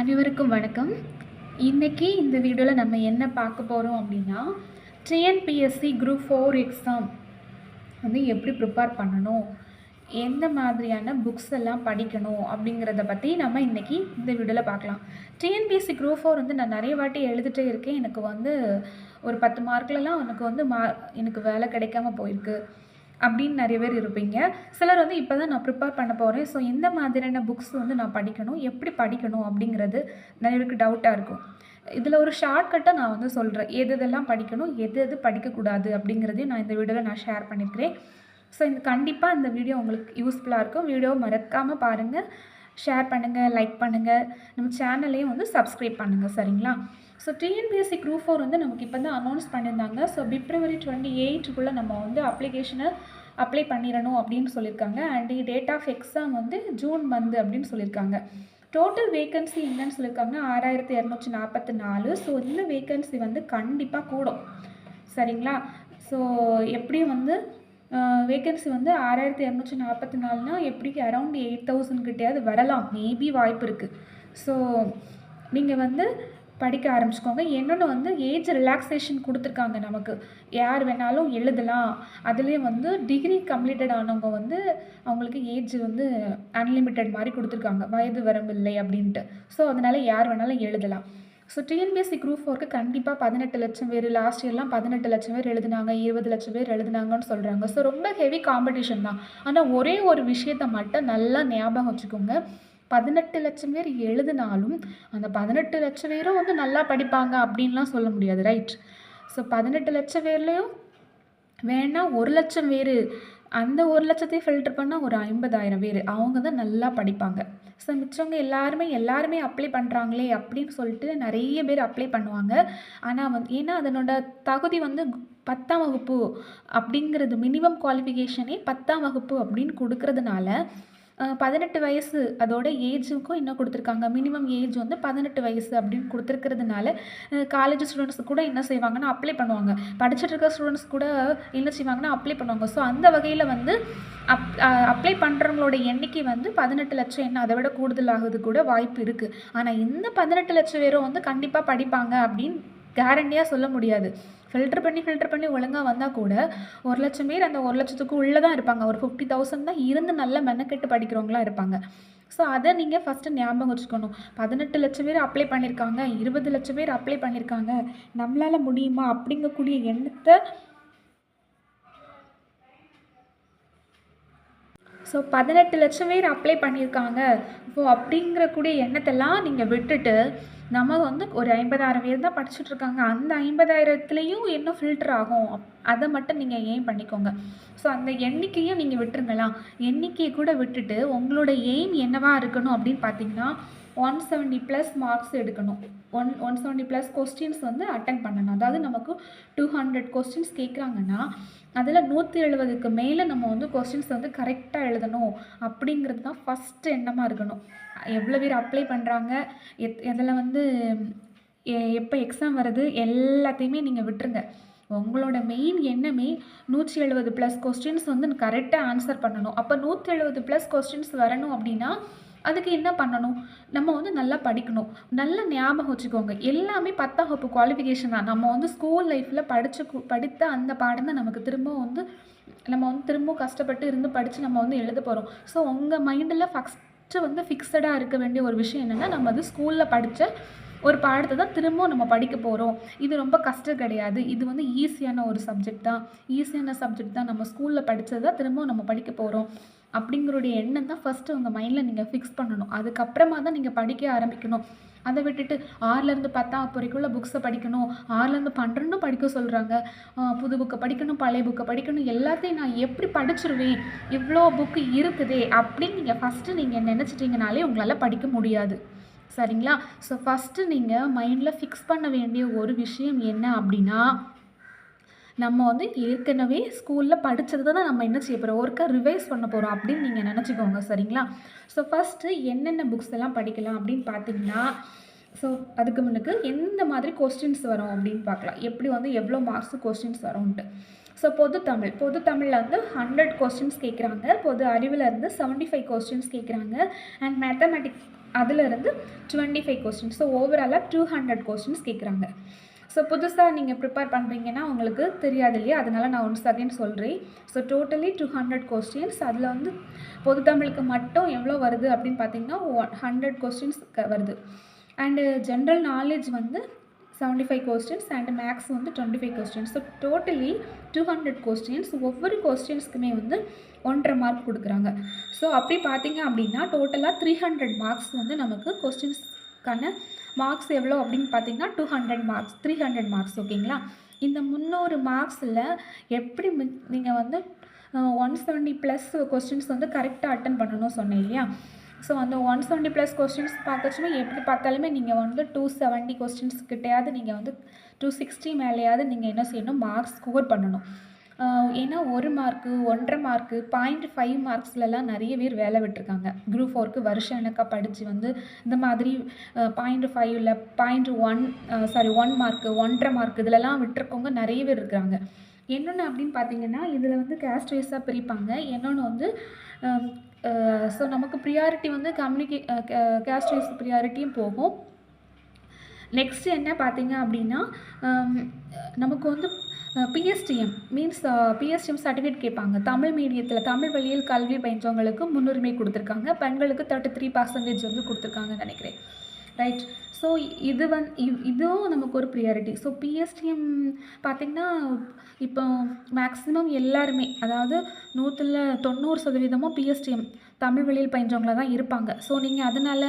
அனைவருக்கும் வணக்கம். இன்றைக்கி இந்த வீடியோவில் நம்ம என்ன பார்க்க போகிறோம் அப்படின்னா டிஎன்பிஎஸ்சி குரூப் ஃபோர் எக்ஸாம் வந்து எப்படி ப்ரிப்பேர் பண்ணணும் எந்த மாதிரியான புக்ஸ் எல்லாம் படிக்கணும் அப்படிங்கிறத பற்றி நம்ம இன்றைக்கி இந்த வீடியோவில் பார்க்கலாம். டிஎன்பிஎஸ்சி குரூப் ஃபோர் வந்து நான் நிறைய வாட்டி எழுதிட்டே இருக்கேன். எனக்கு வந்து ஒரு பத்து மார்க்லலாம் எனக்கு வந்து மா எனக்கு வேலை கிடைக்காம போயிருக்கு. அப்படின்னு நிறைய பேர் இருப்பீங்க. சிலர் வந்து இப்போ தான் நான் ப்ரிப்பேர் பண்ண போகிறேன் ஸோ எந்த மாதிரியான புக்ஸ் வந்து நான் படிக்கணும்? எப்படி படிக்கணும்? அப்படிங்கிறது நிறைய பேருக்கு டவுட்டாக இருக்கும். இதில் ஒரு ஷார்ட்கட்டை நான் வந்து சொல்கிறேன் எது எதெல்லாம் படிக்கணும்? எது எது படிக்கக்கூடாது? அப்படிங்கிறதையும் நான் இந்த வீடியோவில் நான் ஷேர் பண்ணியிருக்கிறேன். ஸோ இந்த கண்டிப்பாக இந்த வீடியோ உங்களுக்கு யூஸ்ஃபுல்லாக இருக்கும். வீடியோ மறக்காமல் பாருங்கள் ஷேர் பண்ணுங்கள் லைக் பண்ணுங்கள் நம்ம சேனலையும் வந்து சப்ஸ்கிரைப் பண்ணுங்கள் சரிங்களா? ஸோ டிஎன்பிஎஸ்சி குரூப் ஃபோர் வந்து நமக்கு இப்போ தான் அனௌன்ஸ் பண்ணியிருந்தாங்க. ஸோ பிப்ரவரி டுவெண்ட்டி எயிட்டுக்குள்ளே நம்ம வந்து அப்ளிகேஷனை அப்ளை பண்ணிடணும் அப்படின்னு சொல்லியிருக்காங்க அண்ட் டேட் ஆஃப் எக்ஸாம் வந்து ஜூன் மந்த் அப்படின்னு சொல்லியிருக்காங்க டோட்டல் வேகன்சி என்னன்னு சொல்லியிருக்காங்கன்னா ஆறாயிரத்தி இரநூற்றி நாற்பத்தி நாலு. ஸோ இந்த வேகன்சி வந்து கண்டிப்பாக கூடும். சரிங்களா? ஸோ எப்படியும் வந்து வேகன்சி வந்து ஆறாயிரத்தி இரநூற்றி நாற்பத்தி நாலுனா எப்படி அரௌண்ட் எயிட் தௌசண்ட் கிட்டேயாவது வரலாம். மேபி வாய்ப்பு இருக்குது ஸோ நீங்கள் வந்து படிக்க ஆரம்பிச்சுக்கோங்க. இன்னொன்று வந்து ஏஜ் ரிலாக்ஸேஷன் கொடுத்துருக்காங்க நமக்கு. யார் வேணாலும் எழுதலாம். அதுலேயும் வந்து டிகிரி கம்ப்ளீட்டட் ஆனவங்க வந்து அவங்களுக்கு ஏஜ் வந்து அன்லிமிட்டெட் மாதிரி கொடுத்துருக்காங்க. வயது வரம்பு இல்லை அப்படின்ட்டு. ஸோ அதனால் யார் வேணாலும் எழுதலாம். ஸோ டிஎன்பிஎஸ்சி குரூப் ஃபோருக்கு கண்டிப்பாக பதினெட்டு லட்சம் பேர் லாஸ்ட் இயர்லாம் பதினெட்டு லட்சம் பேர் எழுதுனாங்க. இருபது லட்சம் பேர் எழுதுனாங்கன்னு சொல்கிறாங்க ஸோ ரொம்ப ஹெவி காம்படிஷன் தான். ஆனால் ஒரே ஒரு விஷயத்தை மட்டும் நல்லா ஞாபகம் வச்சுக்கோங்க. பதினெட்டு லட்சம் பேர் எழுதினாலும் அந்த பதினெட்டு லட்சம் பேரும் வந்து நல்லா படிப்பாங்க அப்படின்லாம் சொல்ல முடியாது ரைட் ஸோ பதினெட்டு லட்சம் பேர்லேயும் வேணால் ஒரு லட்சம் பேர் அந்த ஒரு லட்சத்தையும் ஃபில்டர் பண்ணால் ஒரு ஐம்பதாயிரம் பேர் அவங்க தான் நல்லா படிப்பாங்க. ஸோ மிச்சவங்க எல்லாருமே எல்லாருமே அப்ளை பண்ணுறாங்களே அப்படின்னு சொல்லிட்டு நிறைய பேர் அப்ளை பண்ணுவாங்க. ஆனால் வந்து ஏன்னா அதனோட தகுதி வந்து பத்தாம் வகுப்பு அப்படிங்கிறது மினிமம் குவாலிஃபிகேஷனே பத்தாம் வகுப்பு அப்படின்னு கொடுக்கறதுனால பதினெட்டு வயசு. அதோட ஏஜுக்கும் என்ன கொடுத்துருக்காங்க. மினிமம் ஏஜ் வந்து பதினெட்டு வயசு அப்படின்னு கொடுத்துருக்கிறதுனால காலேஜ் ஸ்டூடெண்ட்ஸ் கூட என்ன செய்வாங்கன்னா அப்ளை பண்ணுவாங்க. படிச்சுட்டு இருக்க ஸ்டூடெண்ட்ஸ் கூட என்ன செய்வாங்கன்னா அப்ளை பண்ணுவாங்க. ஸோ அந்த வகையில் வந்து அப் அப்ளை பண்ணுறவங்களோட எண்ணிக்கை வந்து பதினெட்டு லட்சம் என்ன அதை விட கூடுதலாகுது கூட வாய்ப்பு இருக்குது ஆனால் இந்த பதினெட்டு லட்சம் பேரும் வந்து கண்டிப்பாக படிப்பாங்க அப்படின்னு கேரண்டியாக சொல்ல முடியாது. ஃபில்டர் பண்ணி ஃபில்டர் பண்ணி ஒழுங்காக வந்தால் கூட ஒரு லட்சம் பேர் அந்த ஒரு லட்சத்துக்கு உள்ளே தான் இருப்பாங்க. ஒரு ஃபிஃப்டி தௌசண்ட் தான் இருந்து நல்ல மெனக்கெட்டு படிக்கிறவங்களாம் இருப்பாங்க. ஸோ அதை நீங்கள் ஃபஸ்ட்டு ஞாபகம் வச்சுக்கணும். பதினெட்டு லட்சம் பேர் அப்ளை பண்ணியிருக்காங்க இருபது லட்சம் பேர் அப்ளை பண்ணியிருக்காங்க நம்மளால் முடியுமா? அப்படிங்கக்கூடிய எண்ணத்தை ஸோ பதினெட்டு லட்சம் பேர் அப்ளை பண்ணியிருக்காங்க ஸோ அப்படிங்கிறக்கூடிய எண்ணத்தெல்லாம் நீங்கள் விட்டுட்டு நம்ம வந்து ஒரு ஐம்பதாயிரம் பேர் தான் படிச்சுட்ருக்காங்க. அந்த ஐம்பதாயிரத்துலேயும் இன்னும் ஃபில்டர் ஆகும். அதை மட்டும் நீங்கள் எய்ம் பண்ணிக்கோங்க. ஸோ அந்த எண்ணிக்கையும் நீங்கள் விட்டுருங்களா எண்ணிக்கையை கூட விட்டுட்டு உங்களோட எய்ம் என்னவாக இருக்கணும் அப்படின்னு பார்த்தீங்கன்னா ஒன் செவன்ட்டி ப்ளஸ் மார்க்ஸ் எடுக்கணும். One one seventy plus questions வந்து அட்டன் பண்ணணும். அதாவது நமக்கு டூ ஹண்ட்ரட் கொஸ்டின்ஸ் கேட்குறாங்கன்னா அதில் நூற்றி எழுபதுக்கு மேலே நம்ம வந்து கொஸ்டின்ஸ் வந்து கரெக்டாக எழுதணும். அப்படிங்கிறது தான் ஃபஸ்ட்டு எண்ணமாக இருக்கணும். எவ்வளோ பேர் அப்ளை பண்ணுறாங்க எத் அதில் வந்து எப்போ எக்ஸாம் வருது எல்லாத்தையுமே நீங்கள் விட்டுருங்க. உங்களோட மெயின் எண்ணமே நூற்றி எழுபது ப்ளஸ் கொஸ்டின்ஸ் வந்து கரெக்டாக ஆன்சர் பண்ணணும். அப்போ நூற்றி எழுபது ப்ளஸ் கொஸ்டின்ஸ் வரணும் அப்படின்னா அதுக்கு என்ன பண்ணணும்? நம்ம வந்து நல்லா படிக்கணும். நல்லா ஞாபகம் வச்சுக்கோங்க. எல்லாமே பத்தாம் வகுப்பு குவாலிஃபிகேஷன் தான். நம்ம வந்து ஸ்கூல் லைஃப்பில் படித்து படித்த அந்த பாடம் தான் நமக்கு திரும்ப வந்து நம்ம வந்து திரும்பவும் கஷ்டப்பட்டு இருந்து படித்து நம்ம வந்து எழுத போகிறோம் ஸோ உங்கள் மைண்டில் ஃபஸ்ட்டு வந்து ஃபிக்ஸடாக இருக்க வேண்டிய ஒரு விஷயம் என்னென்னா நம்ம வந்து ஸ்கூலில் படித்த ஒரு பாடத்தை தான் திரும்பவும் நம்ம படிக்க போகிறோம் இது ரொம்ப கஷ்டம் கிடையாது. இது வந்து ஈஸியான ஒரு சப்ஜெக்ட் தான். ஈஸியான சப்ஜெக்ட் தான். நம்ம ஸ்கூலில் படித்தது தான் திரும்பவும் நம்ம படிக்க போகிறோம் அப்படிங்கிறோடைய எண்ணம் தான் ஃபஸ்ட்டு உங்கள் மைண்டில் நீங்கள் ஃபிக்ஸ் பண்ணணும். அதுக்கப்புறமா தான் நீங்கள் படிக்க ஆரம்பிக்கணும். அதை விட்டுட்டு ஆறுலேருந்து பத்தாம் வரைக்குள்ள புக்ஸை படிக்கணும். ஆறுலேருந்து பன்னெண்டும் படிக்க சொல்கிறாங்க புது புக்கை படிக்கணும் பழைய புக்கை படிக்கணும். எல்லாத்தையும் நான் எப்படி படிச்சிருவேன்? இவ்வளோ புக்கு இருக்குதே அப்படின்னு நீங்கள் ஃபஸ்ட்டு நீங்கள் நினச்சிட்டிங்கனாலே உங்களால் படிக்க முடியாது. சரிங்களா? ஸோ ஃபஸ்ட்டு நீங்கள் மைண்டில் ஃபிக்ஸ் பண்ண வேண்டிய ஒரு விஷயம் என்ன அப்படின்னா நம்ம வந்து ஏற்கனவே ஸ்கூலில் படித்தது தான் நம்ம என்ன செய்ய போகிறோம் ஒருக்கா ரிவைஸ் பண்ண போகிறோம் அப்படின்னு நீங்கள் நினச்சிக்கோங்க சரிங்களா? ஸோ ஃபஸ்ட்டு என்னென்ன புக்ஸ் எல்லாம் படிக்கலாம் அப்படின்னு பார்த்தீங்கன்னா ஸோ அதுக்கு முன்னுக்கு எந்த மாதிரி கொஸ்டின்ஸ் வரும் அப்படின்னு பார்க்கலாம் எப்படி வந்து எவ்வளோ மார்க்ஸ் கொஸ்டின்ஸ் வரும்ன்ட்டு. ஸோ பொது தமிழ். பொது தமிழில் வந்து ஹண்ட்ரட் கொஸ்டின்ஸ் கேட்குறாங்க பொது அறிவில் இருந்து செவன்ட்டி ஃபைவ் கொஸ்டின்ஸ் கேட்குறாங்க அண்ட் மேத்தமெட்டிக்ஸ் அதிலிருந்து டுவெண்ட்டி ஃபைவ் கொஸ்டின்ஸ் ஸோ ஓவராலாக டூ ஹண்ட்ரட் கொஸ்டின்ஸ் கேட்குறாங்க ஸோ புதுசாக நீங்கள் ப்ரிப்பேர் பண்ணுறீங்கன்னா உங்களுக்கு தெரியாது இல்லையா? அதனால் நான் ஒன்ஸ் அகைன் சொல்கிறேன் so totally two hundred questions அதில் வந்து பொது தமிழுக்கு மட்டும் எவ்வளோ வருது அப்படின்னு பார்த்தீங்கன்னா ஒன் ஹண்ட்ரட் கொஸ்டின்ஸ் வருது. அண்டு ஜென்ரல் நாலேஜ் வந்து seventy five questions and maths வந்து twenty five questions so totally two hundred questions ஒவ்வொரு கொஸ்டின்ஸ்க்குமே வந்து ஒன்றரை மார்க் கொடுக்குறாங்க. ஸோ அப்படி பார்த்தீங்க அப்படின்னா டோட்டலாக த்ரீ ஹண்ட்ரட் மார்க்ஸ் வந்து நமக்கு கொஸ்டின்ஸ்க்கான மார்க்ஸ் எவ்வளோ அப்படின்னு பார்த்தீங்கன்னா two hundred marks three hundred marks ஓகேங்களா இந்த முந்நூறு மார்க்ஸில் எப்படி நீங்கள் வந்து ஒன் செவன்ட்டி ப்ளஸ் கொஸ்டின்ஸ் வந்து கரெக்டாக அட்டன் பண்ணணும் சொன்னேன் இல்லையா? ஸோ அந்த ஒன் செவன்ட்டி ப்ளஸ் கொஸ்டின்ஸ் பார்க்கச்சுமே எப்படி பார்த்தாலுமே நீங்கள் வந்து டூ செவன்ட்டி கொஸ்டின்ஸ் கிட்டையாவது நீங்கள் வந்து டூ சிக்ஸ்டி மேலேயாவது நீங்கள் என்ன செய்யணும்? மார்க்ஸ் ஸ்கோர் பண்ணணும். ஏன்னா ஒரு மார்க்கு ஒன்றரை மார்க்கு பாயிண்ட் ஃபைவ் மார்க்ஸ்லலாம் நிறைய பேர் வேலை விட்டுருக்காங்க. குரூப் ஃபோருக்கு வருஷம் எனக்காக படித்து வந்து இந்த மாதிரி பாயிண்ட் ஃபைவ்ல point one sorry one mark ஒன்றரை மார்க் இதிலலாம் விட்டுருக்கவங்க நிறைய பேர் இருக்கிறாங்க என்னென்னு அப்படின்னு பார்த்தீங்கன்னா இதில் வந்து கேஸ்ட் வைஸாக பிரிப்பாங்க. என்னொன்று வந்து ஸோ நமக்கு ப்ரியாரிட்டி வந்து கம்யூனிகே கேஸ்ட் வைஸ் ப்ரியாரிட்டியும் போகும். நெக்ஸ்ட் என்ன பார்த்தீங்க அப்படின்னா நமக்கு வந்து பிஎஸ்டிஎம் மீன்ஸ் பிஎஸ்டிஎம் சர்டிஃபிகேட் கேட்பாங்க. தமிழ் மீடியத்தில் தமிழ் வழியில் கல்வி பயின்றவங்களுக்கு முன்னுரிமை கொடுத்துருக்காங்க. பெண்களுக்கு தேர்ட்டி த்ரீ பர்சன்டேஜ் வந்து கொடுத்துருக்காங்கன்னு நினைக்கிறேன். ரைட் ஸோ இது வந் இதுவும் நமக்கு ஒரு ப்ரியாரிட்டி ஸோ பிஎஸ்டிஎம் பார்த்திங்கன்னா இப்போ மேக்ஸிமம் எல்லாருமே அதாவது நூற்றில் தொண்ணூறு சதவீதமும் பிஎஸ்டிஎம் தமிழ் வழியில் பயின்றவங்கள தான் இருப்பாங்க. ஸோ நீங்கள் அதனால்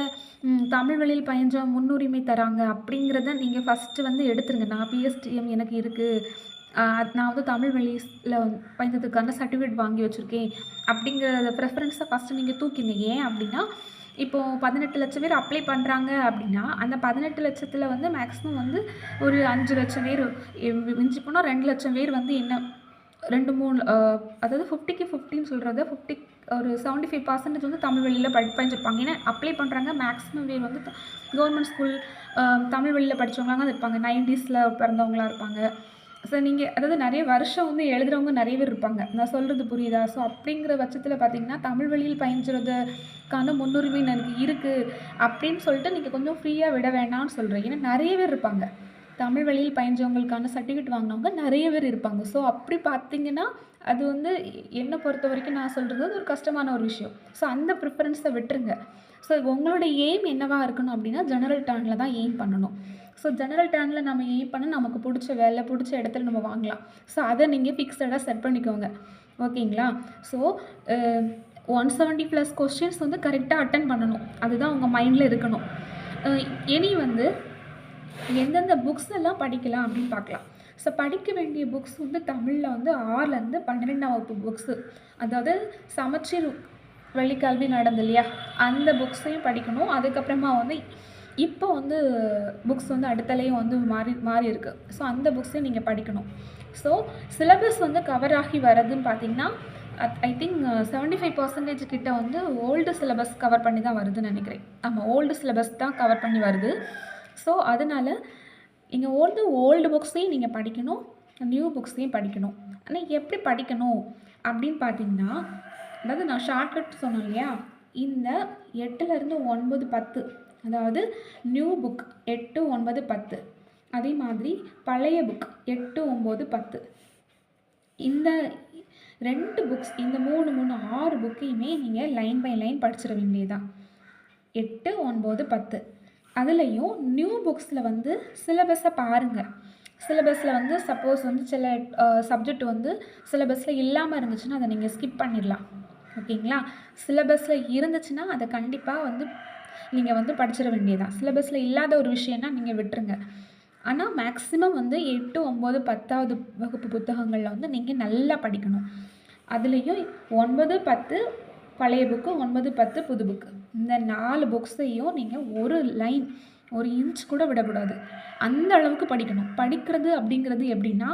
தமிழ் வழியில் பயின்ற முன்னுரிமை தராங்க அப்படிங்கிறத நீங்கள் ஃபஸ்ட்டு வந்து எடுத்துருங்க. நான் பிஎஸ்டிஎம் எனக்கு இருக்குது நான் வந்து தமிழ் வழியில் பயின்றதுக்கான சர்டிஃபிகேட் வாங்கி வச்சுருக்கேன். அப்படிங்கிற ப்ரெஃபரன்ஸை ஃபஸ்ட்டு நீங்கள் தூக்கிங்க ஏன் அப்படின்னா இப்போது பதினெட்டு லட்சம் பேர் அப்ளை பண்ணுறாங்க அப்படின்னா அந்த பதினெட்டு லட்சத்தில் வந்து மேக்ஸிமம் வந்து ஒரு அஞ்சு லட்சம் பேர் மிஞ்சி போனால் ரெண்டு லட்சம் பேர் வந்து என்ன ரெண்டு மூணு அதாவது ஃபிஃப்டிக்கு ஃபிஃப்டின்னு சொல்கிறத ஃபிஃப்டி ஒரு செவன்ட்டி ஃபைவ் பர்சன்டேஜ் வந்து தமிழ் வழியில் படி பயஞ்சிருப்பாங்க ஏன்னா அப்ளை பண்ணுறாங்க மேக்ஸிமம் பேர் வந்து கவர்மெண்ட் ஸ்கூல் தமிழ் வழியில் படித்தவங்களாங்க இருப்பாங்க. நைன்டிஸில் பிறந்தவங்களாக இருப்பாங்க. ஸோ நீங்கள் அதாவது நிறைய வருஷம் வந்து எழுதுகிறவங்க நிறைய பேர் இருப்பாங்க. நான் சொல்கிறது புரியுதா? ஸோ அப்படிங்கிற பட்சத்தில் பார்த்தீங்கன்னா தமிழ் வழியில் பயின்றதுக்கான முன்னுரிமை எனக்கு இருக்குது அப்படின்னு சொல்லிட்டு நீங்கள் கொஞ்சம் ஃப்ரீயாக விட வேணாம்னு சொல்கிறேன் ஏன்னா நிறைய பேர் இருப்பாங்க. தமிழ் வழியில் பயின்றவங்களுக்கான சர்டிஃபிகேட் வாங்கினவங்க நிறைய பேர் இருப்பாங்க. ஸோ அப்படி பார்த்தீங்கன்னா அது வந்து என்னை பொறுத்த வரைக்கும் நான் சொல்கிறது ஒரு கஷ்டமான ஒரு விஷயம். ஸோ அந்த ப்ரிஃபரன்ஸை விட்டுருங்க. ஸோ உங்களோட எய்ம் என்னவாக இருக்கணும் அப்படின்னா ஜெனரல் டர்னில் தான் எய்ம் பண்ணணும். ஸோ ஜெனரல் டேனில் நம்ம ஏ பண்ண நமக்கு பிடிச்ச வேலை பிடிச்ச இடத்துல நம்ம வாங்கலாம். ஸோ அதை நீங்கள் ஃபிக்ஸடாக செட் பண்ணிக்கோங்க. ஓகேங்களா? So one seventy plus questions வந்து கரெக்டாக அட்டன் பண்ணணும். அதுதான் உங்கள் மைண்டில் இருக்கணும். இனி வந்து எந்தெந்த புக்ஸ் எல்லாம் படிக்கலாம் அப்படின்னு பார்க்கலாம். ஸோ படிக்க வேண்டிய புக்ஸ் வந்து தமிழில் வந்து ஆறுலேருந்து பன்னிரெண்டாம் வகுப்பு புக்ஸு அதாவது சமச்சீர் வழிக்கல்வி நடந்து இல்லையா? அந்த புக்ஸையும் படிக்கணும். அதுக்கப்புறமா வந்து இப்போ வந்து புக்ஸ் வந்து அடுத்தலையும் வந்து மாறி மாறி இருக்குது ஸோ அந்த புக்ஸையும் நீங்கள் படிக்கணும். ஸோ சிலபஸ் வந்து கவர் ஆகி வரதுன்னு பார்த்தீங்கன்னா I think seventy five percentage கிட்ட வந்து ஓல்டு சிலபஸ் கவர் பண்ணி தான் வருதுன்னு நினைக்கிறேன். ஆமாம் ஓல்டு சிலபஸ் தான் கவர் பண்ணி வருது. ஸோ அதனால் நீங்கள் ஓல்டு ஓல்டு புக்ஸையும் நீங்கள் படிக்கணும் நியூ புக்ஸையும் படிக்கணும். ஆனால் எப்படி படிக்கணும் அப்படின்னு பார்த்தீங்கன்னா அதாவது நான் ஷார்ட்கட் சொன்னேன் இல்லையா? இந்த எட்டுலேருந்து ஒன்பது பத்து அதாவது நியூ புக் எட்டு ஒன்பது பத்து. அதே மாதிரி பழைய புக் எட்டு ஒம்பது பத்து. இந்த ரெண்டு புக்ஸ் இந்த மூணு மூணு ஆறு புக்கையுமே நீங்கள் லைன் பை லைன் படிச்சிட வேண்டியதுதான். எட்டு ஒன்பது பத்து. அதுலேயும் நியூ புக்ஸில் வந்து சிலபஸை பாருங்கள் சிலபஸில் வந்து சப்போஸ் வந்து சில சப்ஜெக்ட் வந்து சிலபஸில் இல்லாமல் இருந்துச்சுன்னா அதை நீங்கள் ஸ்கிப் பண்ணிடலாம். ஓகேங்களா? சிலபஸில் இருந்துச்சுன்னா அதை கண்டிப்பாக வந்து நீங்கள் வந்து படிச்சிட வேண்டியதான் சிலபஸில் இல்லாத ஒரு விஷயம்னா நீங்கள் விட்டுருங்க. ஆனால் மேக்ஸிமம் வந்து எட்டு ஒம்பது பத்தாவது வகுப்பு புத்தகங்களில் வந்து நீங்கள் நல்லா படிக்கணும். அதுலேயும் ஒன்பது பத்து பழைய புக்கு ஒன்பது பத்து புது புக்கு இந்த நாலு புக்ஸையும் நீங்கள் ஒரு லைன் ஒரு இன்ச் கூட விடக்கூடாது. அந்த அளவுக்கு படிக்கணும். படிக்கிறது அப்படிங்கிறது எப்படின்னா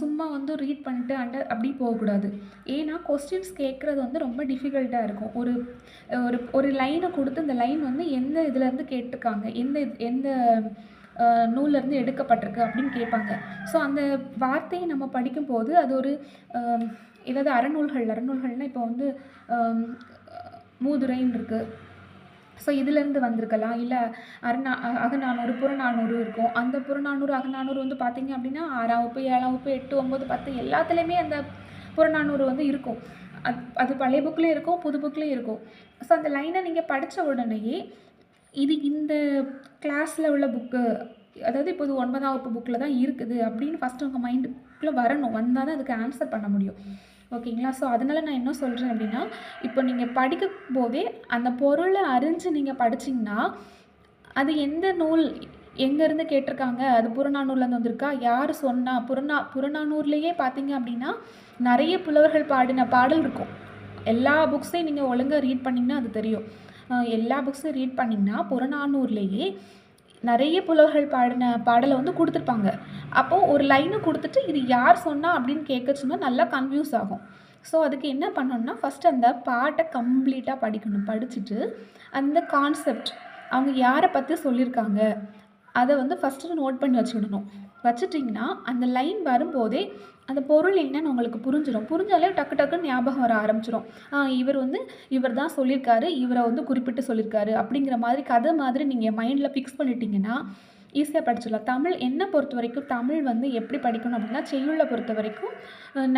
சும்மா வந்து ரீட் பண்ணிட்டு அண்டர் அப்படி போகக்கூடாது. ஏன்னா கொஸ்டின்ஸ் கேட்குறது வந்து ரொம்ப டிஃபிகல்ட்டாக இருக்கும். ஒரு ஒரு ஒரு லைனை கொடுத்து இந்த லைன் வந்து எந்த இதுலேருந்து கேட்டிருக்காங்க? எந்த எந்த நூல்லேருந்து எடுக்கப்பட்டிருக்கு அப்படின்னு கேட்பாங்க. ஸோ அந்த வார்த்தையை நம்ம படிக்கும்போது அது ஒரு ஏதாவது அறநூல்கள் அறநூல்கள்னால் இப்போ வந்து மூதுரைன்னு இருக்குது ஸோ இதுலேருந்து வந்திருக்கலாம். இல்லை அறநா அகநானூறு புறநானூறு இருக்கும். அந்த புறநானூறு அகநானூறு வந்து பார்த்தீங்க அப்படின்னா ஆறாம் வகுப்பு ஏழாம் வகுப்பு எட்டு ஒம்பது பத்து எல்லாத்துலேயுமே அந்த புறநானூறு வந்து இருக்கும். அது அது பழைய புக்லேயும் இருக்கும் புது புக்லேயும் இருக்கும். ஸோ அந்த லைனை நீங்கள் படித்த உடனேயே இது இந்த கிளாஸில் உள்ள புக்கு அதாவது இப்போ இது ஒன்பதாம் வகுப்பு புக்கில் தான் இருக்குது அப்படின்னு ஃபஸ்ட்டு உங்கள் மைண்டுக்குள்ளே வரணும். வந்தால் தான் அதுக்கு ஆன்சர் பண்ண முடியும். ஓகேங்களா? ஸோ அதனால் நான் என்ன சொல்கிறேன் அப்படின்னா இப்போ நீங்கள் படிக்கும் போதே அந்த பொருளை அறிஞ்சு நீங்கள் படிச்சிங்கன்னா அது எந்த நூல் எங்கேருந்து கேட்டிருக்காங்க? அது புறநானூர்லேருந்து வந்திருக்கா? யார் சொன்னா? புறநா புறநானூர்லேயே பார்த்தீங்க அப்படின்னா நிறைய புலவர்கள் பாடின பாடல் இருக்கும். எல்லா புக்ஸையும் நீங்கள் ஒழுங்காக ரீட் பண்ணிங்கன்னா அது தெரியும். எல்லா புக்ஸையும் ரீட் பண்ணிங்கன்னா புறநானூர்லேயே நிறைய புலவர்கள் பாடின பாடலை வந்து கொடுத்துருப்பாங்க. அப்போது ஒரு லைனை கொடுத்துட்டு இது யார் சொன்னா அப்படின்னு கேட்க சொன்னால் நல்லா கன்ஃபியூஸ் ஆகும். ஸோ அதுக்கு என்ன பண்ணணும்னா ஃபஸ்ட்டு அந்த பாட்டை கம்ப்ளீட்டாக படிக்கணும். படிச்சுட்டு அந்த கான்செப்ட் அவங்க யாரை பற்றி சொல்லியிருக்காங்க அதை வந்து ஃபஸ்ட்டு நோட் பண்ணி வச்சுக்கிடணும். வச்சுட்டிங்கன்னா அந்த லைன் வரும்போதே அந்த பொருள் என்னன்னு உங்களுக்கு புரிஞ்சிடும் புரிஞ்சாலே டக்கு டக்குன்னு ஞாபகம் வர ஆரம்பிச்சிடும் இவர் வந்து இவர் தான் சொல்லியிருக்காரு இவரை வந்து குறிப்பிட்டு சொல்லியிருக்காரு அப்படிங்கிற மாதிரி கதை மாதிரி நீங்கள் மைண்டில் ஃபிக்ஸ் பண்ணிட்டீங்கன்னா ஈஸியாக படிச்சிடலாம். தமிழ் என்னை பொறுத்த வரைக்கும் தமிழ் வந்து எப்படி படிக்கணும் அப்படின்னா செய்யுளை பொறுத்த வரைக்கும்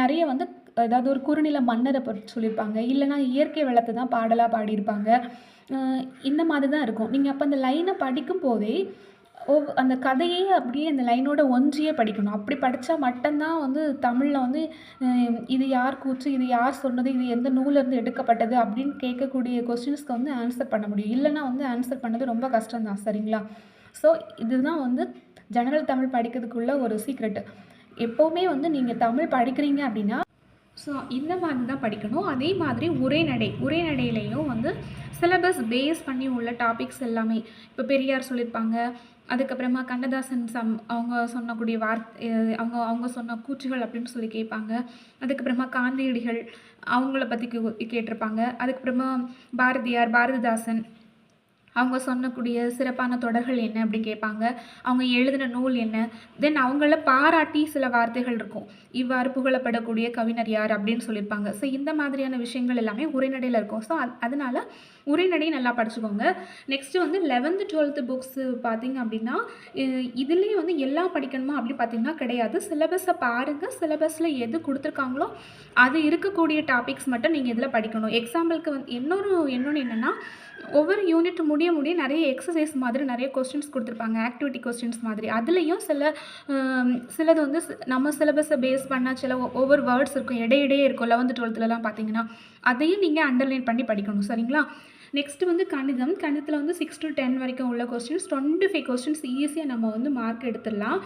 நிறைய வந்து ஏதாவது ஒரு குறுநில மன்னரை பொறுத்து சொல்லியிருப்பாங்க இல்லைன்னா இயற்கை வளத்தை தான் பாடலாக பாடியிருப்பாங்க. இந்த மாதிரி தான் இருக்கும். நீங்கள் அப்போ அந்த லைனை படிக்கும் போதே ஒவ் அந்த கதையே அப்படியே அந்த லைனோட ஒன்றியே படிக்கணும். அப்படி படித்தா மட்டும்தான் வந்து தமிழில் வந்து இது யார் கூற்று? இது யார் சொன்னது? இது எந்த நூலேருந்து எடுக்கப்பட்டது? அப்படின்னு கேட்கக்கூடிய கொஸ்டின்ஸ்க்கு வந்து ஆன்சர் பண்ண முடியும். இல்லைன்னா வந்து ஆன்சர் பண்ணது ரொம்ப கஷ்டம்தான். சரிங்களா? ஸோ இதுதான் வந்து ஜெனரல் தமிழ் படிக்கிறதுக்குள்ள ஒரு சீக்ரெட்டு எப்போவுமே வந்து நீங்கள் தமிழ் படிக்கிறீங்க அப்படின்னா ஸோ இந்த மாதிரி தான் படிக்கணும். அதே மாதிரி உரைநடை உரைநடையிலையும் வந்து சிலபஸ் பேஸ் பண்ணி உள்ள டாபிக்ஸ் எல்லாமே இப்போ பெரியார் சொல்லியிருப்பாங்க. அதுக்கப்புறமா கண்ணதாசன் சம் அவங்க சொன்னக்கூடிய வார்த்தை அவங்க அவங்க சொன்ன கூற்றுகள் அப்படின்னு சொல்லி கேட்பாங்க. அதுக்கப்புறமா காந்தியடிகள் அவங்கள பற்றி கேட்டிருப்பாங்க. அதுக்கப்புறமா பாரதியார் பாரதிதாசன் அவங்க சொன்னக்கூடிய சிறப்பான தொடர்கள் என்ன அப்படி கேட்பாங்க? அவங்க எழுதின நூல் என்ன? தென் அவங்கள பாராட்டி சில வார்த்தைகள் இருக்கும். இவ்வாறு புகழப்படக்கூடிய கவிஞர் யார் அப்படின்னு சொல்லியிருப்பாங்க. ஸோ இந்த மாதிரியான விஷயங்கள் எல்லாமே உரைநடையில் இருக்கும். ஸோ அதனால உரைநடை நல்லா படிச்சுக்கோங்க. நெக்ஸ்ட்டு வந்து லெவன்த்து டுவெல்த்து புக்ஸு பார்த்திங்க அப்படின்னா இதுலேயும் வந்து எல்லாம் படிக்கணுமா அப்படி பார்த்தீங்கன்னா கிடையாது. சிலபஸை பாருங்கள் சிலபஸில் எது கொடுத்துருக்காங்களோ அது இருக்கக்கூடிய டாபிக்ஸ் மட்டும் நீங்கள் இதில் படிக்கணும். எக்ஸாம்பிளுக்கு வந்து இன்னொரு இன்னொன்று என்னென்னா ஒவ்வொரு யூனிட் முடிய முடிய நிறைய எக்ஸசைஸ் மாதிரி நிறைய கொஸ்டின்ஸ் கொடுத்துருப்பாங்க ஆக்டிவிட்டி கொஸ்டின்ஸ் மாதிரி. அதுலேயும் சில சிலது வந்து நம்ம சிலபஸை பேஸ் பண்ணால் சில ஒவ்வொரு வேர்ட்ஸ் இருக்கும். இடையிடையே இருக்கும். லெவன்த்து டுவெல்த்துலலாம் பார்த்தீங்கன்னா அதையும் நீங்கள் அண்டர்லைன் பண்ணி படிக்கணும். சரிங்களா? நெக்ஸ்ட் வந்து கணிதம். கணிதத்தில் வந்து சிக்ஸ் டு டென் வரைக்கும் உள்ள கொஸ்டின்ஸ் டுவெண்ட்டி ஃபைவ் கொஸ்டின்ஸ் ஈஸியாக நம்ம வந்து மார்க் எடுத்துடலாம்.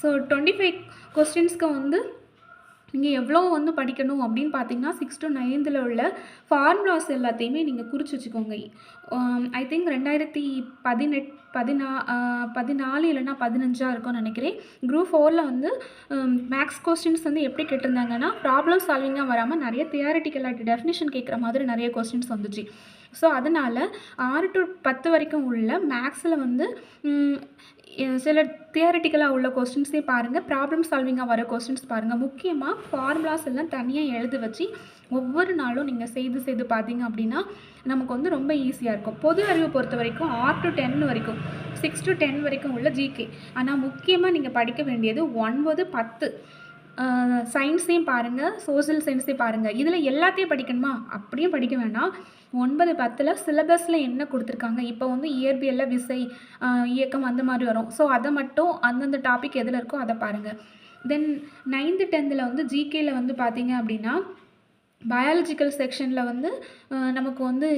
ஸோ டுவெண்ட்டி ஃபைவ் கொஸ்டின்ஸ்க்கு வந்து நீங்கள் எவ்வளோ வந்து படிக்கணும் அப்படின்னு பார்த்தீங்கன்னா சிக்ஸ் டு நைன்த்தில் உள்ள ஃபார்முலாஸ் எல்லாத்தையுமே நீங்கள் குறித்து வச்சுக்கோங்க. ஐ திங்க் ரெண்டாயிரத்தி பதினெட் பதினா பதினாலு இல்லைன்னா பதினஞ்சாக இருக்கும்னு நினைக்கிறேன். குரூப் ஃபோரில் வந்து மேக்ஸ் கொஸ்டின்ஸ் வந்து எப்படி கேட்டிருந்தாங்கன்னா ப்ராப்ளம் சால்விங்காக வராமல் நிறைய தியாரிட்டிக்கலாக டெஃபினேஷன் கேட்குற மாதிரி நிறைய கொஸ்டின்ஸ் வந்துச்சு. ஸோ அதனால் ஆறு டு பத்து வரைக்கும் உள்ள மேக்ஸில் வந்து சில தியரிட்டிக்கலாக உள்ள கொஸ்டின்ஸே பாருங்கள் ப்ராப்ளம் சால்விங்காக வர கொஸ்டின்ஸ் பாருங்கள் முக்கியமாக ஃபார்முலாஸ் எல்லாம் தனியாக எழுதி வச்சு ஒவ்வொரு நாளும் நீங்கள் செய்து செய்து பார்த்தீங்க அப்படின்னா நமக்கு வந்து ரொம்ப ஈஸியாக இருக்கும். பொது அறிவு பொறுத்த வரைக்கும் ஆர் டு டென் வரைக்கும் சிக்ஸ் டு டென் வரைக்கும் உள்ள ஜிகே ஆனால் முக்கியமாக நீங்கள் படிக்க வேண்டியது ஒன்பது பத்து. சயின்ஸையும் பாருங்கள் சோசியல் சயின்ஸையும் பாருங்கள் இதில் எல்லாத்தையும் படிக்கணுமா? அப்படியும் படிக்க வேண்டாம் ஒன்பது பத்தில் சிலபஸில் என்ன கொடுத்துருக்காங்க? இப்போ வந்து இயற்பியலில் விசை இயக்கம் அந்த மாதிரி வரும். ஸோ அதை மட்டும் அந்தந்த டாபிக் எதில் இருக்கோ அதை பாருங்கள் தென் நைன்த்து டென்த்தில் வந்து ஜிகேயில் வந்து பார்த்தீங்க அப்படின்னா பயாலஜிக்கல் செக்ஷனில் வந்து நமக்கு வந்து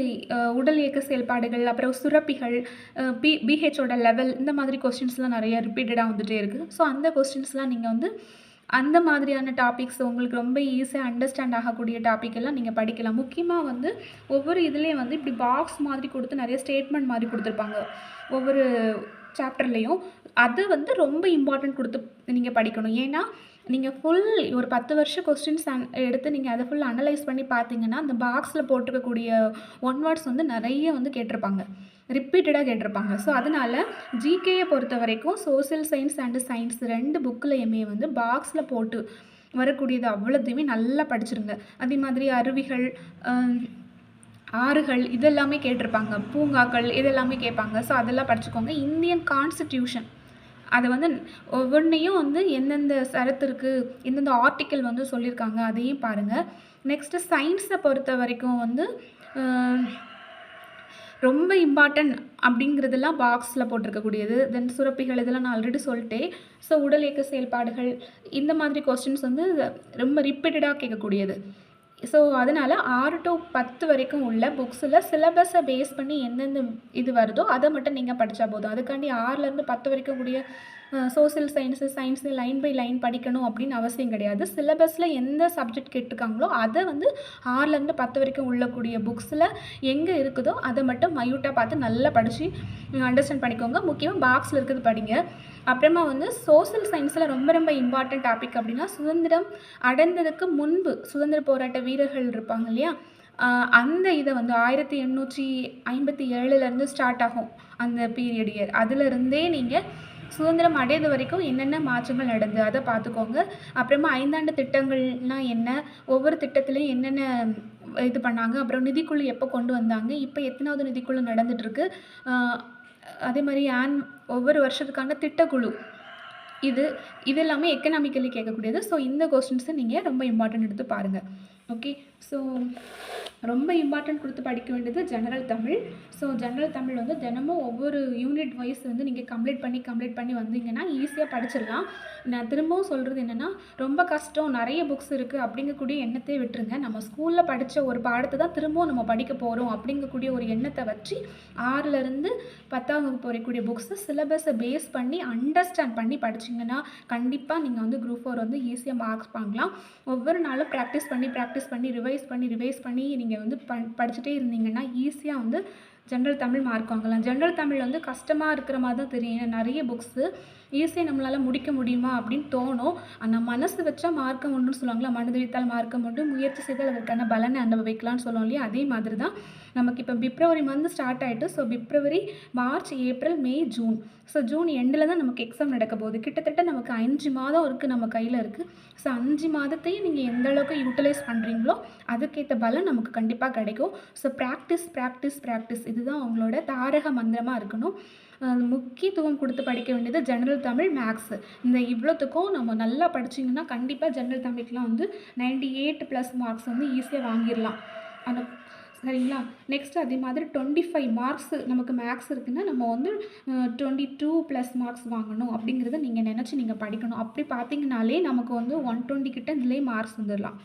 உடல் இயக்க செயல்பாடுகள் அப்புறம் சுரப்பிகள் பி பிஹெச்சோட லெவல் இந்த மாதிரி கொஸ்டின்ஸ்லாம் நிறைய ரிப்பீட்டடாக வந்துகிட்டே இருக்குது ஸோ அந்த கொஸ்டின்ஸ்லாம் நீங்கள் வந்து அந்த மாதிரியான டாபிக்ஸ் உங்களுக்கு ரொம்ப ஈஸியாக அண்டர்ஸ்டாண்ட் ஆகக்கூடிய டாபிக் எல்லாம் நீங்கள் படிக்கலாம். முக்கியமாக வந்து ஒவ்வொரு இதுலேயும் வந்து இப்படி பாக்ஸ் மாதிரி கொடுத்து நிறைய ஸ்டேட்மெண்ட் மாதிரி கொடுத்துருப்பாங்க. ஒவ்வொரு சாப்டர்லேயும் அது வந்து ரொம்ப இம்பார்ட்டன்ட் கொடுத்து நீங்கள் படிக்கணும். ஏன்னா நீங்கள் ஃபுல் ஒரு பத்து வருஷம் கொஸ்டின்ஸ் எடுத்து நீங்கள் அதை ஃபுல் அனலைஸ் பண்ணி பார்த்தீங்கன்னா அந்த பாக்ஸில் போட்டிருக்கக்கூடிய ஒன் வேர்ட்ஸ் வந்து நிறைய வந்து கேட்டிருப்பாங்க. ரிப்பீட்டடாக கேட்டிருப்பாங்க. ஸோ அதனால் ஜிகேயை பொறுத்த வரைக்கும் சோஷியல் சயின்ஸ் அண்டு சயின்ஸ் ரெண்டு புக்கிலையுமே வந்து பாக்ஸில் போட்டு வரக்கூடியது அவ்வளோத்தையுமே நல்லா படிச்சிருங்க. அதே மாதிரி அருவிகள் ஆறுகள் இதெல்லாமே கேட்டிருப்பாங்க. பூங்காக்கள் இதெல்லாமே கேட்பாங்க. ஸோ அதெல்லாம் படிச்சுக்கோங்க. இந்தியன் கான்ஸ்டிடியூஷன் அதை வந்து ஒவ்வொன்றையும் வந்து எந்தெந்த சரத்து இருக்குது எந்தெந்த ஆர்டிக்கல் வந்து சொல்லியிருக்காங்க அதையும் பாருங்கள் நெக்ஸ்ட்டு சயின்ஸை பொறுத்த வரைக்கும் வந்து ரொம்ப இம்பார்ட்டன்ட் அப்படிங்கிறதெல்லாம் பாக்ஸில் போட்டிருக்கக்கூடியது. தென் சுரப்பிகள் இதெல்லாம் நான் ஆல்ரெடி சொல்லிட்டேன். ஸோ உடல் இயக்க செயல்பாடுகள் இந்த மாதிரி கொஸ்டின்ஸ் வந்து ரொம்ப ரிப்பீட்டடாக கேட்கக்கூடியது. ஸோ அதனால் ஆறு டு பத்து வரைக்கும் உள்ள புக்ஸில் சிலபஸை பேஸ் பண்ணி எந்தெந்த இது வருதோ அதை மட்டும் நீங்கள் படித்தா போதும். அதுக்காண்டி ஆறுலேருந்து பத்து வரைக்கும் கூடிய social science science line by line படிக்கணும் அப்படின்னு அவசியம் கிடையாது. சிலபஸில் எந்த சப்ஜெக்ட் கேட்டிருக்காங்களோ அதை வந்து ஆறுலேருந்து பத்து வரைக்கும் உள்ளக்கூடிய புக்ஸில் எங்கே இருக்குதோ அதை மட்டும் மையூட்டாக பார்த்து நல்லா படித்து அண்டர்ஸ்டாண்ட் பண்ணிக்கோங்க. முக்கியமாக பாக்ஸில் இருக்கிறது படிங்க. அப்புறமா வந்து சோசியல் சயின்ஸில் ரொம்ப ரொம்ப இம்பார்ட்டன்ட் டாபிக் அப்படின்னா சுதந்திரம் அடைந்ததுக்கு முன்பு சுதந்திர போராட்ட வீரர்கள் இருப்பாங்க இல்லையா? அந்த இதை வந்து ஆயிரத்தி எண்ணூற்றி ஐம்பத்தி ஏழுலேருந்து ஸ்டார்ட் ஆகும் அந்த பீரியட் இயர் அதுலேருந்தே நீங்கள் சுதந்திரம் அடைந்த வரைக்கும் என்னென்ன மாற்றங்கள் நடந்து அதை பார்த்துக்கோங்க. அப்புறமா ஐந்தாண்டு திட்டங்கள்னா என்ன? ஒவ்வொரு திட்டத்துலையும் என்னென்ன இது பண்ணாங்க? அப்புறம் நிதிக்குழு எப்போ கொண்டு வந்தாங்க? இப்போ எத்தனாவது நிதிக்குழு நடந்துட்டுருக்கு அதே மாதிரி ஆன் ஒவ்வொரு வருஷத்துக்கான திட்டக்குழு. இது இது எல்லாமே எக்கனாமிக்கலி கேட்கக்கூடியது. ஸோ இந்த கொஸ்டின்ஸை நீங்கள் ரொம்ப இம்பார்ட்டன்ட் எடுத்து பாருங்கள் ஓகே ஸோ ரொம்ப இம்பார்ட்டன்ட் கொடுத்து படிக்க வேண்டியது general Tamil. So general Tamil வந்து தினமும் ஒவ்வொரு யூனிட் வைஸ் வந்து நீங்கள் கம்ப்ளீட் பண்ணி கம்ப்ளீட் பண்ணி வந்தீங்கன்னா ஈஸியாக படிச்சிடலாம். நான் திரும்பவும் சொல்கிறது என்னென்னா ரொம்ப கஷ்டம் நிறைய புக்ஸ் இருக்குது அப்படிங்கக்கூடிய எண்ணத்தை விட்டுருங்க. நம்ம ஸ்கூலில் படித்த ஒரு பாடத்தை தான் திரும்பவும் நம்ம படிக்க போகிறோம் அப்படிங்கக்கூடிய ஒரு எண்ணத்தை வச்சு ஆறுலேருந்து பத்தாம் வகுப்பு வரைக்கூடிய புக்ஸை சிலபஸை பேஸ் பண்ணி அண்டர்ஸ்டாண்ட் பண்ணி படிச்சிங்கன்னா கண்டிப்பாக நீங்கள் வந்து குரூப் ஃபோர் வந்து ஈஸியாக மார்க்ஸ் வாங்கலாம். ஒவ்வொரு நாளும் ப்ராக்டிஸ் பண்ணி ப்ராக்டிஸ் பண்ணி ரிவைஸ் பண்ணி ரிவைஸ் பண்ணி நீங்கள் வந்து ப படிச்சுட்டே இருந்தீங்கன்னா ஈஸியாக வந்து ஜென்ரல் தமிழ் மார்க் வாங்கலாம். ஜென்ரல் தமிழ் வந்து கஷ்டமாக இருக்கிற மாதிரி தான் தெரியும். ஏன்னா நிறைய புக்ஸு ஈஸியாக நம்மளால் முடிக்க முடியுமா அப்படின்னு தோணும். ஆனால் மனசு வச்சா மார்க்கம் உண்டுன்னு சொல்லுவாங்களா மனது வைத்தால் மார்க்கம் ஒன்று முயற்சி செய்தால் அதற்கான பலனை அனுபவிக்கலாம்னு சொல்லுவோம் இல்லையா? அதே மாதிரி தான் நமக்கு இப்போ பிப்ரவரி மந்த் ஸ்டார்ட் ஆகிட்டு so February March April May June. So June எண்டில் தான் நமக்கு எக்ஸாம் நடக்க போகுது. கிட்டத்தட்ட நமக்கு அஞ்சு மாதம் இருக்குது நம்ம கையில் இருக்குது ஸோ அஞ்சு மாதத்தையும் நீங்கள் எந்த அளவுக்கு யூட்டிலைஸ் பண்ணுறீங்களோ அதுக்கேற்ற பலன் நமக்கு கண்டிப்பாக கிடைக்கும். ஸோ ப்ராக்டிஸ் ப்ராக்டிஸ் ப்ராக்டிஸ் இதுதான் அவங்களோட தாரக மந்திரமாக இருக்கணும். முக்கியத்துவம் கொடுத்து படிக்க வேண்டியது ஜெனரல் தமிழ் மேக்ஸு இந்த இவ்வளோத்துக்கும் நம்ம நல்லா படிச்சிங்கன்னா கண்டிப்பாக ஜெனரல் தமிழுக்குலாம் வந்து நைன்டி எயிட் ப்ளஸ் மார்க்ஸ் வந்து ஈஸியாக வாங்கிடலாம். அந்த சரிங்களா? நெக்ஸ்ட் அதே மாதிரி டுவெண்ட்டி ஃபைவ் மார்க்ஸ் நமக்கு மேக்ஸ் இருக்குன்னா நம்ம வந்து டுவெண்ட்டி டூ ப்ளஸ் மார்க்ஸ் வாங்கணும் அப்படிங்கிறத நீங்கள் நினச்சி நீங்கள் படிக்கணும். அப்படி பார்த்தீங்கனாலே நமக்கு வந்து ஒன் டுவெண்ட்டி கிட்ட இதுலேயே மார்க்ஸ் வந்துடலாம்.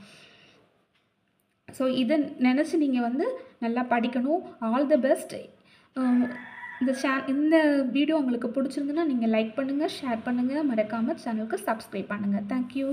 ஸோ இதை நினச்சி நீங்கள் வந்து நல்லா படிக்கணும். ஆல் த பெஸ்ட் இந்த சே இந்த வீடியோ உங்களுக்கு பிடிச்சிருந்துன்னா நீங்கள் லைக் பண்ணுங்கள் ஷேர் பண்ணுங்கள் மறக்காமல் சேனலுக்கு சப்ஸ்கிரைப் பண்ணுங்கள் தேங்க்யூ